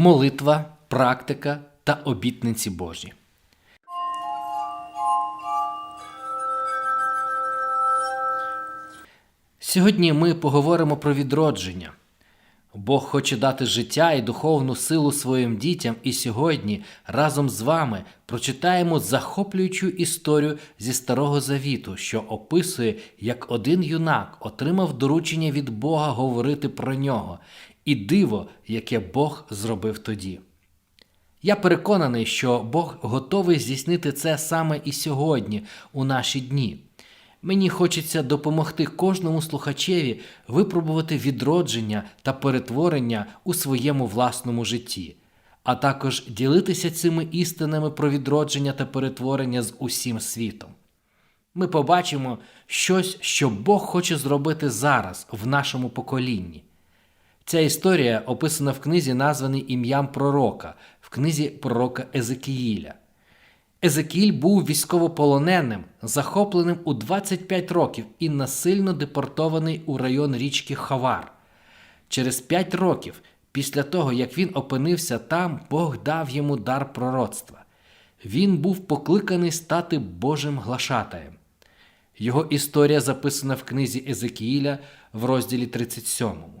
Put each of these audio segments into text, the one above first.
молитва, практика та обітниці Божі. Сьогодні ми поговоримо про відродження. Бог хоче дати життя і духовну силу своїм дітям, і сьогодні разом з вами прочитаємо захоплюючу історію зі Старого Завіту, що описує, як один юнак отримав доручення від Бога говорити про нього, і диво, яке Бог зробив тоді. Я переконаний, що Бог готовий здійснити це саме і сьогодні, у наші дні. Мені хочеться допомогти кожному слухачеві випробувати відродження та перетворення у своєму власному житті, а також ділитися цими істинами про відродження та перетворення з усім світом. Ми побачимо щось, що Бог хоче зробити зараз, в нашому поколінні. Ця історія описана в книзі, названій ім'ям пророка, в книзі пророка Езекіїля. Езекіль був військовополоненим, захопленим у 25 років і насильно депортований у район річки Хавар. Через 5 років після того, як він опинився там, Бог дав йому дар пророцтва. Він був покликаний стати Божим глашатаєм. Його історія записана в книзі Езекіїля в розділі 37.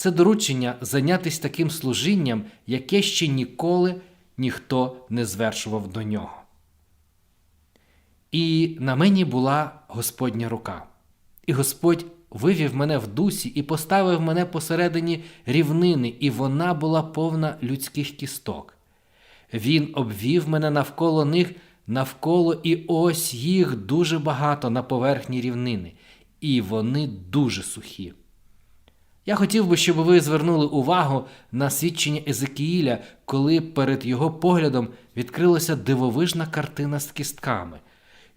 Це доручення зайнятися таким служінням, яке ще ніколи ніхто не звершував до нього. І на мені була Господня рука. І Господь вивів мене в дусі і поставив мене посередині рівнини, і вона була повна людських кісток. Він обвів мене навколо них, навколо, і ось їх дуже багато на поверхні рівнини, і вони дуже сухі. Я хотів би, щоб ви звернули увагу на свідчення Езекіїля, коли перед його поглядом відкрилася дивовижна картина з кістками.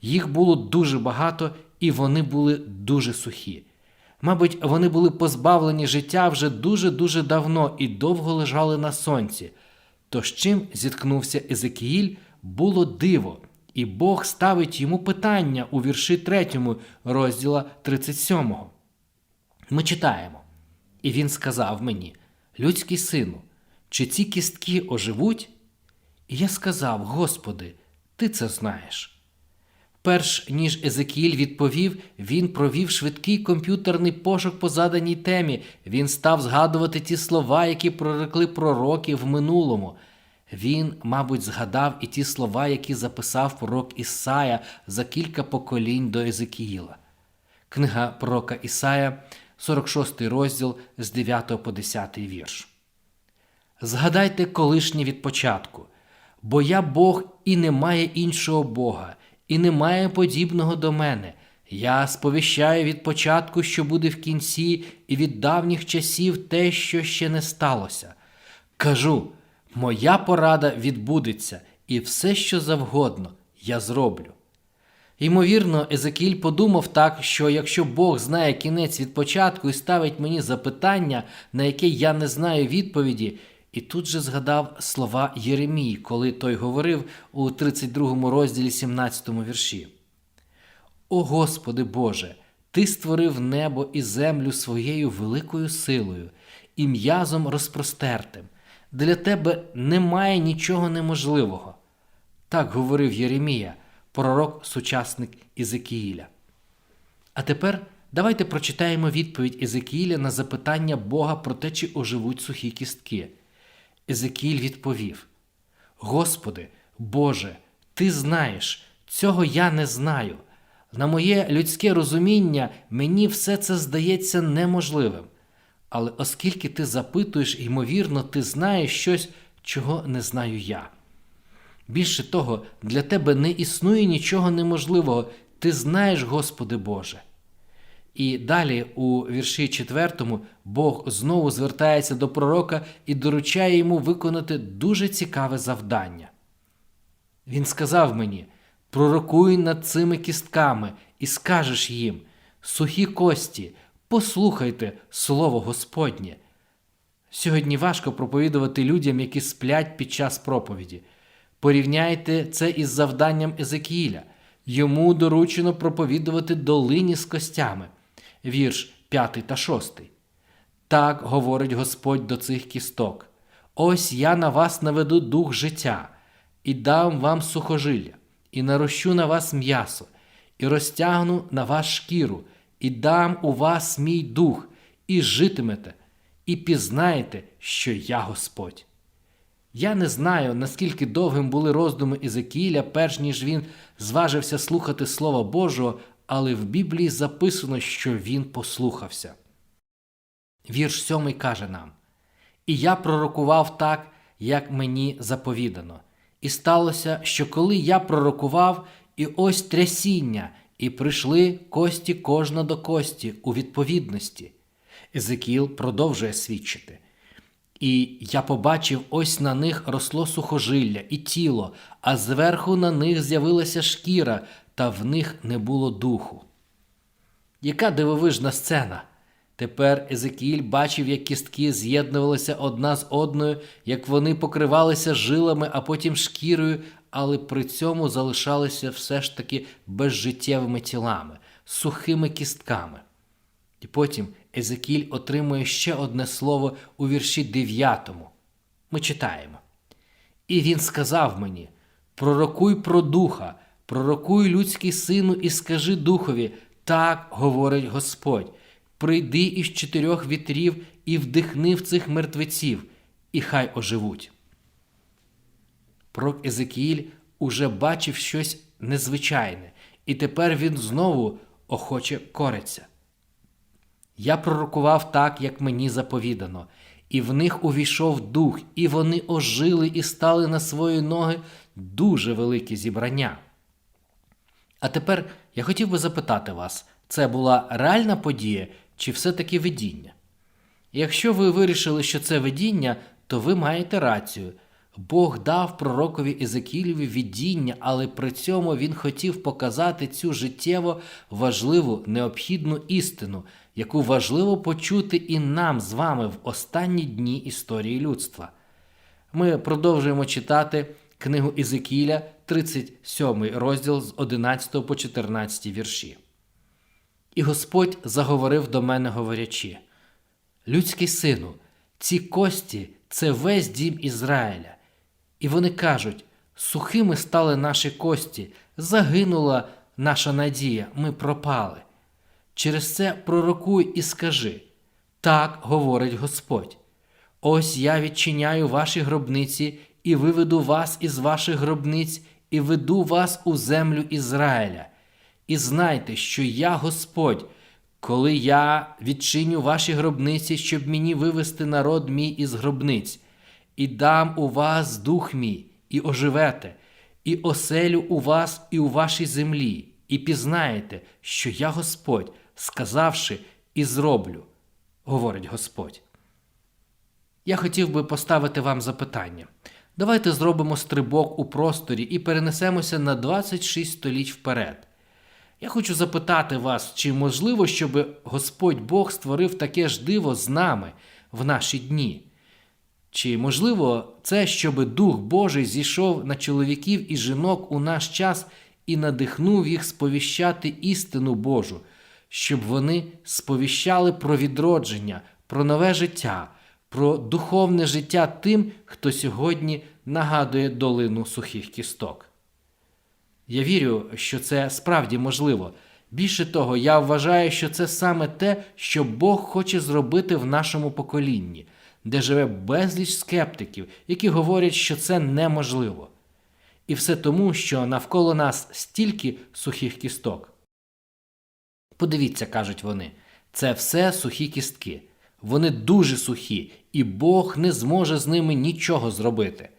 Їх було дуже багато, і вони були дуже сухі. Мабуть, вони були позбавлені життя вже дуже-дуже давно і довго лежали на сонці. То з чим зіткнувся Езекіїль, було диво, і Бог ставить йому питання у вірші 3 розділа 37. Ми читаємо. І він сказав мені: Людський сину, чи ці кістки оживуть? І я сказав: Господи, ти це знаєш. Перш ніж Езекіїль відповів, він провів швидкий комп'ютерний пошук по заданій темі. Він став згадувати ті слова, які прорекли пророки в минулому. Він, мабуть, згадав і ті слова, які записав пророк Ісая за кілька поколінь до Езекіїла. Книга пророка Ісая, 46 розділ з 9 по 10 вірш. Згадайте колишнє від початку, бо я Бог і немає іншого Бога, і немає подібного до мене. Я сповіщаю від початку, що буде в кінці, і від давніх часів те, що ще не сталося. Кажу, моя порада відбудеться, і все, що завгодно, я зроблю. Ймовірно, Езекіль подумав так, що якщо Бог знає кінець від початку і ставить мені запитання, на яке я не знаю відповіді, і тут же згадав слова Єремії, коли той говорив у 32 розділі 17 вірші. О Господи Боже, Ти створив небо і землю своєю великою силою і м'язом розпростертим. Для тебе немає нічого неможливого. Так говорив Єремія пророк сучасник Ізекіїля. А тепер давайте прочитаємо відповідь Ізекіїля на запитання Бога про те, чи оживуть сухі кістки. Езекіїль відповів: Господи, Боже, Ти знаєш, цього я не знаю. На моє людське розуміння мені все це здається неможливим. Але оскільки ти запитуєш, ймовірно, ти знаєш щось, чого не знаю я. Більше того, для тебе не існує нічого неможливого, ти знаєш, Господи Боже. І далі, у вірші 4, Бог знову звертається до пророка і доручає йому виконати дуже цікаве завдання. Він сказав мені: пророкуй над цими кістками і скажеш їм: сухі кості, послухайте слово Господнє. Сьогодні важко проповідувати людям, які сплять під час проповіді. Порівняйте це із завданням Езекіїля. Йому доручено проповідувати долині з костями, вірш 5 та 6. Так говорить Господь до цих кісток. Ось я на вас наведу дух життя, і дам вам сухожилля, і нарощу на вас м'ясо, і розтягну на вас шкіру, і дам у вас мій дух, і житимете, і пізнаєте, що я Господь. Я не знаю, наскільки довгим були роздуми Ізекіля, перш ніж він зважився слухати Слова Божого, але в Біблії записано, що він послухався. Вірш сьомий каже нам: І я пророкував так, як мені заповідано. І сталося, що коли я пророкував, і ось трясіння, і прийшли кості кожна до кості у відповідності. Езекіл продовжує свідчити. І я побачив, ось на них росло сухожилля і тіло, а зверху на них з'явилася шкіра, та в них не було духу. Яка дивовижна сцена! Тепер Езекіль бачив, як кістки з'єднувалися одна з одною, як вони покривалися жилами, а потім шкірою, але при цьому залишалися все ж таки безжиттєвими тілами, сухими кістками. І потім Езекіль отримує ще одне слово у вірші 9. Ми читаємо. І він сказав мені: Пророкуй про духа, пророкуй людський сину, і скажи духові, так говорить Господь. Прийди із чотирьох вітрів і вдихни в цих мертвеців, і хай оживуть. Пророк Езекіїль уже бачив щось незвичайне, і тепер він знову охоче кориться. Я пророкував так, як мені заповідано, і в них увійшов дух, і вони ожили і стали на свої ноги дуже великі зібрання. А тепер я хотів би запитати вас, це була реальна подія чи все-таки видіння? Якщо ви вирішили, що це видіння, то ви маєте рацію. Бог дав пророкові Езекілеві видіння, але при цьому він хотів показати цю життєво важливу необхідну істину, яку важливо почути і нам з вами в останні дні історії людства. Ми продовжуємо читати книгу Ізекіля, 37 розділ з 11 по 14 вірші. І Господь заговорив до мене, говорячи: Людський сину, ці кості це весь дім Ізраїля. І вони кажуть: сухими стали наші кості, загинула наша надія, ми пропали. Через це пророкуй і скажи: так говорить Господь. Ось я відчиняю ваші гробниці і виведу вас із ваших гробниць, і веду вас у землю Ізраїля. І знайте, що я Господь, коли я відчиню ваші гробниці, щоб мені вивести народ мій із гробниць, і дам у вас дух мій, і оживете, і оселю у вас і у вашій землі, і пізнаєте, що я Господь, сказавши, і зроблю, говорить Господь. Я хотів би поставити вам запитання. Давайте зробимо стрибок у просторі і перенесемося на 26 століть вперед. Я хочу запитати вас, чи можливо, щоб Господь Бог створив таке ж диво з нами в наші дні? Чи можливо це, щоб Дух Божий зійшов на чоловіків і жінок у наш час і надихнув їх сповіщати істину Божу, щоб вони сповіщали про відродження, про нове життя, про духовне життя тим, хто сьогодні нагадує долину сухих кісток? Я вірю, що це справді можливо. Більше того, я вважаю, що це саме те, що Бог хоче зробити в нашому поколінні, де живе безліч скептиків, які говорять, що це неможливо. І все тому, що навколо нас стільки сухих кісток. Подивіться, кажуть вони, це все сухі кістки. Вони дуже сухі, і Бог не зможе з ними нічого зробити.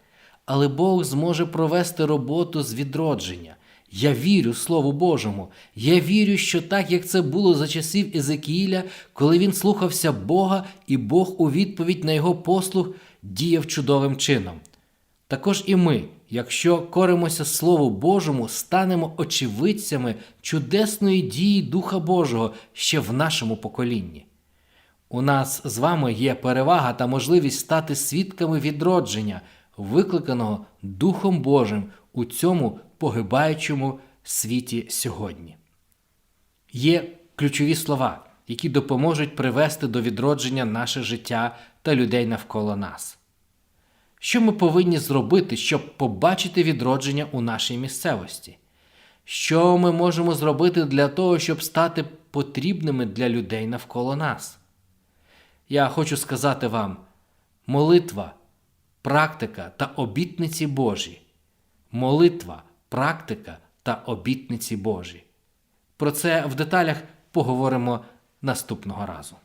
Але Бог зможе провести роботу з відродження. Я вірю Слову Божому. Я вірю, що так, як це було за часів Езекіїля, коли він слухався Бога, і Бог у відповідь на його послуг діяв чудовим чином. Також і ми, якщо коримося Слову Божому, станемо очевидцями чудесної дії Духа Божого ще в нашому поколінні. У нас з вами є перевага та можливість стати свідками відродження, викликаного Духом Божим у цьому погибаючому світі сьогодні. Є ключові слова, які допоможуть привести до відродження наше життя та людей навколо нас. Що ми повинні зробити, щоб побачити відродження у нашій місцевості? Що ми можемо зробити для того, щоб стати потрібними для людей навколо нас? Я хочу сказати вам: молитва, практика та обітниці Божі. Молитва, практика та обітниці Божі. Про це в деталях поговоримо наступного разу.